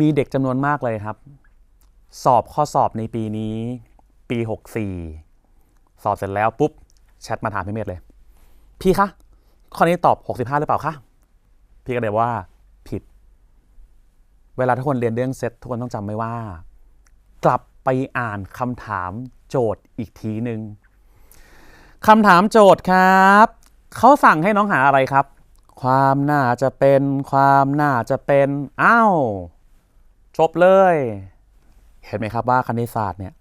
มีเด็กจำนวนมากเลยครับ สอบข้อสอบในปีนี้ ปี 64 สอบเสร็จแล้วปุ๊บแชทมาถามพี่เมธเลย พี่คะข้อนี้ตอบ 65 หรือเปล่าคะพี่ก็เลยว่าผิด เวลาทุกคนเรียนเรื่องเซตทุกคนต้องจำไว้ว่า กลับไปอ่านคำถามโจทย์อีกทีหนึ่งคำถามโจทย์ครับเขาสั่งให้น้องหาอะไรครับ ความน่าจะเป็น ความน่าจะเป็น อ้าว จบเลย เห็นไหมครับว่าคณิตศาสตร์เนี่ย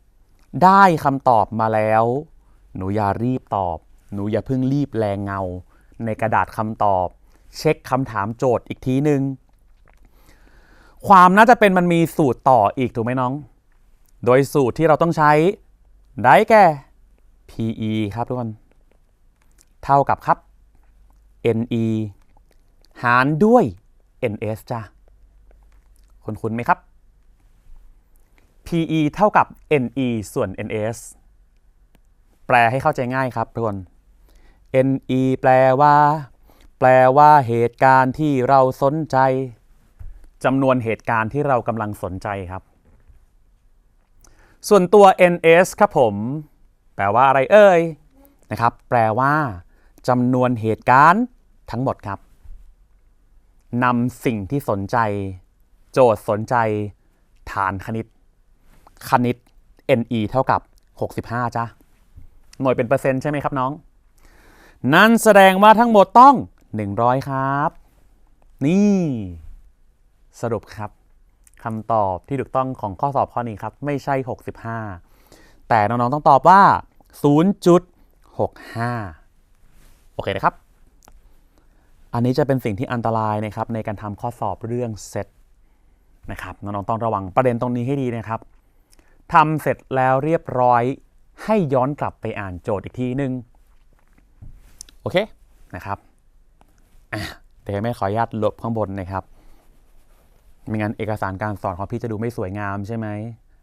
ได้คำตอบมาแล้ว หนูอย่ารีบตอบ หนูอย่าเพิ่งรีบแรงเงา ในกระดาษคำตอบ เช็คคำถามโจทย์อีกทีหนึ่งความน่าจะเป็นมันมีสูตรต่ออีกถูกไหมน้อง โดยสูตรที่เราต้องใช้ได้แก่ PE ครับทุกคน เท่ากับครับ NE หารด้วย NS จ้ะ คุณคุณไหมครับ PE เท่ากับ NE ส่วน NS แปลให้เข้าใจง่ายครับทุกคน NE แปลว่า แปลว่าเหตุการณ์ที่เราสนใจจำนวนเหตุการณ์ที่เรากำลังสนใจครับ ส่วนตัว NS ครับผม แปลว่าอะไรเอ่ยนะครับ แปลว่าจำนวนเหตุการณ์ทั้งหมดครับนำสิ่งที่สนใจ โจทย์สนใจฐานคณิต คณิต NE เท่ากับ 65จ้ะหน่วยเป็นเปอร์เซ็นต์ใช่ไหมครับน้อง นั่นแสดงว่าทั้งหมดต้อง 100 ครับ นี่ สรุปครับคำตอบที่ถูกต้องของข้อสอบข้อนี้ครับ ไม่ใช่ 65 แต่น้อง ๆ ต้องตอบว่า 0.65 โอเคนะครับ อันนี้จะเป็นสิ่งที่อันตรายนะครับในการทำข้อสอบเรื่องเซต นะครับน้องๆต้องระวังประเด็นตรงนี้ให้ดีนะครับทำเสร็จแล้วเรียบร้อยให้ย้อนกลับไปอ่านโจทย์อีกทีนึงโอเคนะครับอะเดี๋ยวแม่ขออนุญาตลบข้างบนนะครับไม่งั้นเอกสารการสอนของพี่จะดูไม่สวยงามใช่ไหม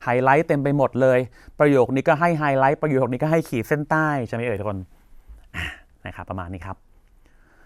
ไฮไลท์เต็มไปหมดเลย ประโยคนี้ก็ให้ไฮไลท์ประโยคนี้ก็ให้ขีดเส้นใต้ใช่ไหมเอ่ยทุกคนนะครับประมาณนี้ครับ